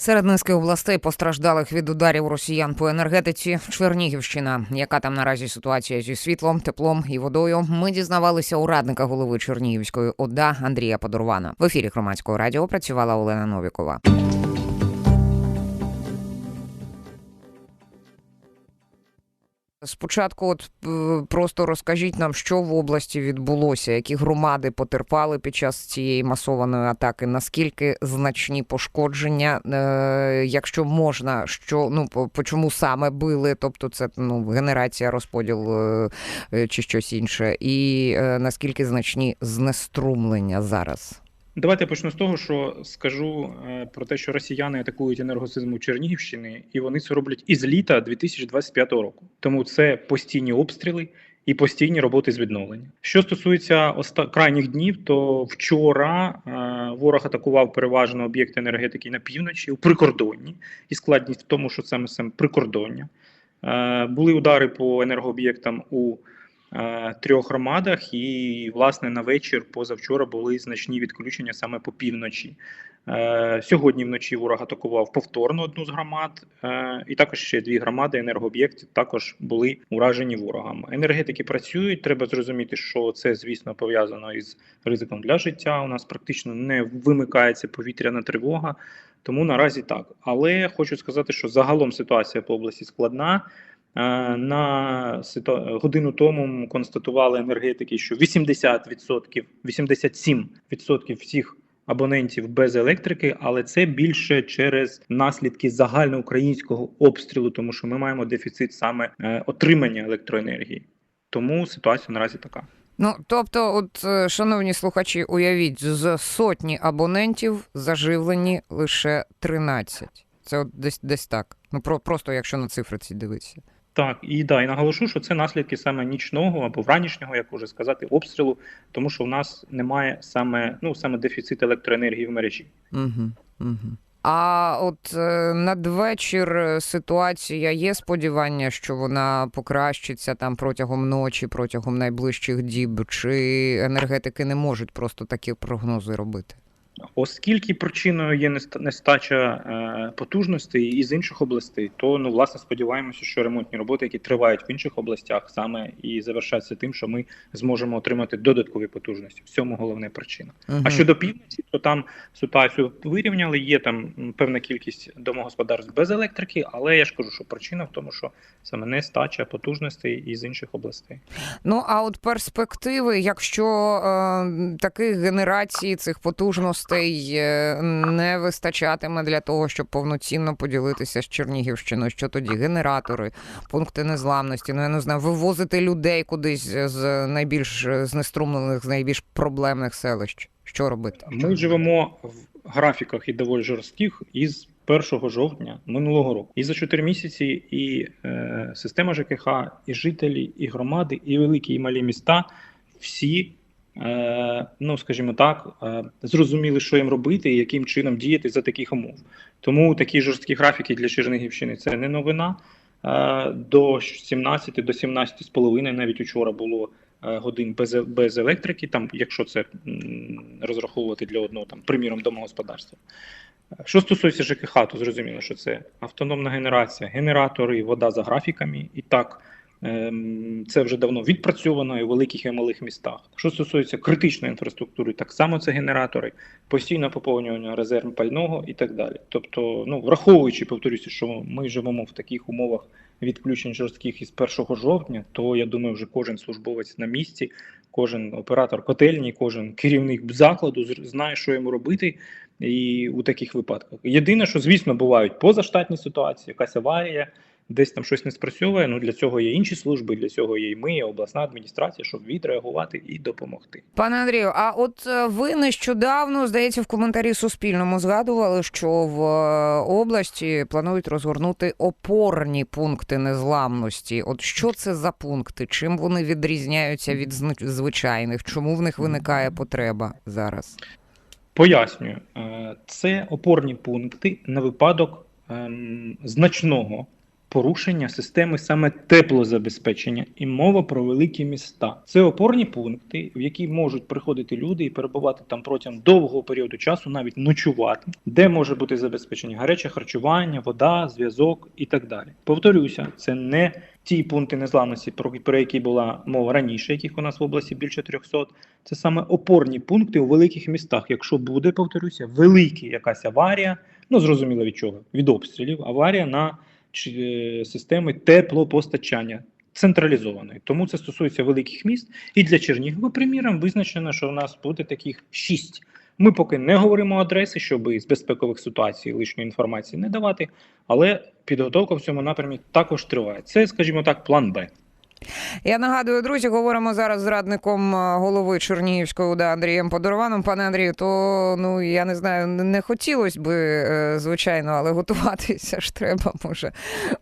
Серед низки областей постраждалих від ударів росіян по енергетиці Чернігівщина. Яка там наразі ситуація зі світлом, теплом і водою? Ми дізнавалися у радника голови Чернігівської ОДА Андрія Подорвана. В ефірі громадського радіо працювала Олена Новікова. Спочатку, от е, просто розкажіть нам, що в області відбулося, які громади потерпали під час цієї масованої атаки, наскільки значні пошкодження, е, якщо можна, що ну по, чому саме били, тобто це ну генерація, розподіл е, е, чи щось інше, і е, наскільки значні знеструмлення зараз? Давайте я почну з того, що скажу е, про те, що росіяни атакують енергосистему Чернігівщини, і вони це роблять із літа 2025 року. Тому це постійні обстріли і постійні роботи з відновлення. Що стосується оста... крайніх днів, то вчора е, ворог атакував переважно об'єкти енергетики на півночі у прикордонні, і складність в тому, що саме саме прикордоння. Е, були удари по енергооб'єктам у трьох громадах, і власне на вечір позавчора були значні відключення саме по півночі. Е, сьогодні вночі ворог атакував повторно одну з громад, е, і також ще дві громади енергооб'єктів також були уражені ворогом. Енергетики працюють. Треба зрозуміти, що це, звісно, пов'язано із ризиком для життя. У нас практично не вимикається повітряна тривога, тому наразі так. Але хочу сказати, що загалом ситуація по області складна. Е, на годину тому констатували енергетики, що 80%, 87% всіх абонентів без електрики, але це більше через наслідки загальноукраїнського обстрілу, тому що ми маємо дефіцит саме е, отримання електроенергії. Тому ситуація наразі така. Ну, тобто, от, е, шановні слухачі, уявіть, з сотні абонентів заживлені лише 13. Це от десь десь так. Ну про просто якщо на цифри ці дивитися. Так, і да, і наголошу, що це наслідки саме нічного або вранішнього, як уже сказати, обстрілу, тому що в нас немає саме ну саме дефіцит електроенергії в мережі. Угу, угу. А от е, надвечір ситуація є сподівання, що вона покращиться там протягом ночі, протягом найближчих діб, чи енергетики не можуть просто такі прогнози робити? Оскільки причиною є нестача е, потужностей із інших областей, то ну власне сподіваємося, що ремонтні роботи, які тривають в інших областях, саме і завершаться тим, що ми зможемо отримати додаткові потужності. В цьому головна причина. Uh А щодо півночі, то там ситуацію вирівняли. Є там певна кількість домогосподарств без електрики, але я ж кажу, що причина в тому, що саме нестача потужностей із інших областей. Ну а от перспективи, якщо е, таких генерацій цих потужностей можливостей е, не вистачатиме для того, щоб повноцінно поділитися з Чернігівщиною. Що тоді генератори, пункти незламності? Ну я не знаю, вивозити людей кудись з найбільш знеструмлених, з найбільш проблемних селищ. Що робити? Ми живемо в графіках і доволі жорстких із 1 жовтня минулого року. І за 4 місяці і е, система ЖКХ, і жителі, і громади, і великі, і малі міста всі ну скажімо так, е, зрозуміли, що їм робити і яким чином діяти за таких умов. Тому такі жорсткі графіки для Чернігівщини це не новина. Е, до 17 до 17 з половиною навіть учора було годин без без електрики, там, якщо це розраховувати для одного, там, приміром, домогосподарства. Що стосується ЖКХ, то зрозуміло, що це автономна генерація, генератори, вода за графіками. І так це вже давно відпрацьовано і в великих і малих містах. Що стосується критичної інфраструктури, так само це генератори, постійне поповнювання резерв пального і так далі. Тобто, ну враховуючи, повторюся, що ми живемо в таких умовах відключень жорстких із 1 жовтня, то я думаю, вже кожен службовець на місці, кожен оператор котельні, кожен керівник закладу знає, що йому робити. І у таких випадках єдине, що звісно бувають позаштатні ситуації, якась аварія десь там щось не спрацьовує. Ну для цього є інші служби, для цього є і ми, і обласна адміністрація, щоб відреагувати і допомогти. Пане Андрію, а от е, ви нещодавно здається в коментарі Суспільному згадували, що в е, області планують розгорнути опорні пункти незламності. От що це за пункти? Чим вони відрізняються від звичайних? Чому в них виникає потреба зараз? Пояснюю, е, це опорні пункти на випадок ем, значного порушення системи саме теплозабезпечення і мова про великі міста. Це опорні пункти, в які можуть приходити люди і перебувати там протягом довгого періоду часу, навіть ночувати, де може бути забезпечення гаряче харчування, вода, зв'язок і так далі. Повторюся, це не ті пункти незламності, про, які була мова раніше, яких у нас в області більше 300. Це саме опорні пункти у великих містах. Якщо буде, повторюся, велика якась аварія, ну зрозуміло від чого, від обстрілів, аварія на чи, е, системи теплопостачання централізованої. Тому це стосується великих міст. І для Чернігова, приміром, визначено, що в нас буде таких шість. Ми поки не говоримо адреси, щоб з безпекових ситуацій лишньої інформації не давати, але підготовка в цьому напрямі також триває. Це, скажімо так, план Б. Я нагадую, друзі, говоримо зараз з радником е, голови Чернігівської ОДА Андрієм Подорованом. Пане Андрію, то ну я не знаю, не хотілося би, е, звичайно, але готуватися ж треба, може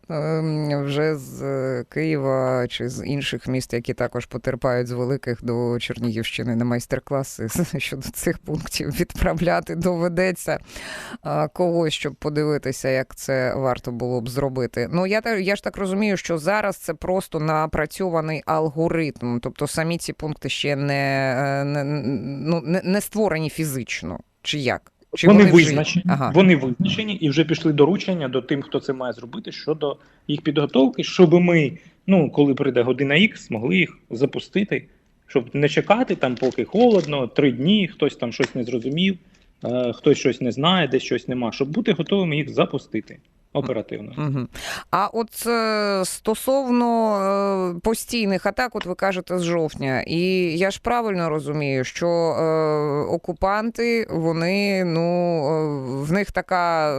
ем, вже з е, Києва чи з інших міст, які також потерпають з великих до Чернігівщини на майстер-класи щодо цих пунктів відправляти доведеться когось, щоб подивитися, як це варто було б зробити. Ну я я ж так розумію, що зараз це просто напрацювання напрацьований алгоритм, тобто самі ці пункти ще не не, ну, не, не створені фізично, чи як? Чи вони, вони визначені, ага. вони визначені і вже пішли доручення до тим, хто це має зробити щодо їх підготовки, щоб ми, ну коли прийде година Х, змогли їх запустити, щоб не чекати там, поки холодно, три дні, хтось там щось не зрозумів, е, хтось щось не знає, десь щось нема, щоб бути готовими їх запустити оперативно. Угу. А от е, стосовно е, постійних атак, от ви кажете з жовтня, і я ж правильно розумію, що е, окупанти, вони ну в них така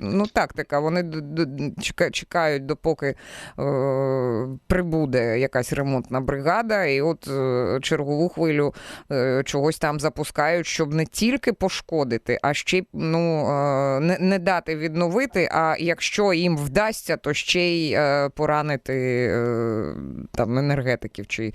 ну, тактика. Вони чекають, допоки е, прибуде якась ремонтна бригада, і от е, чергову хвилю е, чогось там запускають, щоб не тільки пошкодити, а ще й ну, не, не дати відновити. А якщо їм вдасться, то ще й поранити там енергетиків чи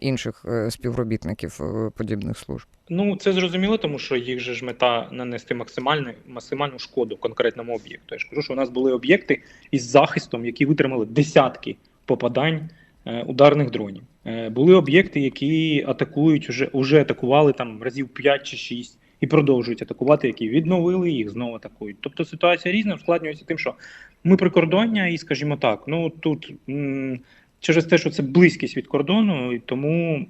інших співробітників подібних служб. Ну це зрозуміло, тому що їх же ж мета нанести максимальну максимальну шкоду конкретному об'єкту. Я ж кажу, що у нас були об'єкти із захистом, які витримали десятки попадань е, ударних дронів. Е, були об'єкти, які атакують уже уже атакували там разів 5 чи 6 і продовжують атакувати, які відновили їх, знову атакують. Тобто ситуація різна ускладнюється тим, що ми прикордоння, і скажімо так, ну тут. М через те, що це близькість від кордону, і тому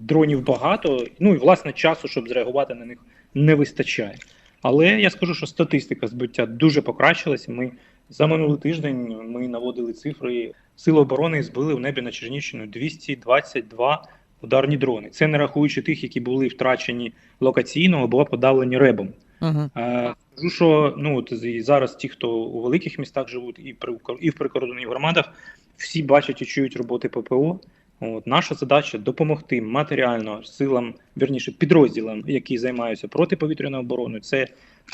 дронів багато. Ну і власне часу, щоб зреагувати на них, не вистачає. Але я скажу, що статистика збиття дуже покращилася. Ми за минулий тиждень ми наводили цифри. Сили оборони збили в небі на Чернігівщину 222 ударні дрони. Це не рахуючи тих, які були втрачені локаційно або подавлені ребом. Uh-huh. Скажу, що ну от зараз ті, хто у великих містах живуть, і при і в прикордонних громадах, всі бачать і чують роботи ППО. От Наша задача допомогти матеріально силам, вірніше підрозділам, які займаються протиповітряною обороною. Це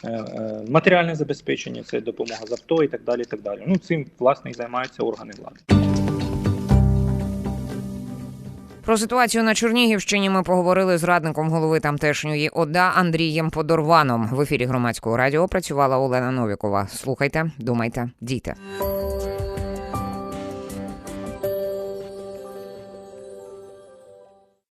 е, е, матеріальне забезпечення, це допомога з авто і так далі. І так далі. Ну цим власне і займаються органи влади. Про ситуацію на Чернігівщині ми поговорили з радником голови тамтешньої ОДА Андрієм Подорваном. В ефірі громадського радіо працювала Олена Новікова. Слухайте, думайте, дійте.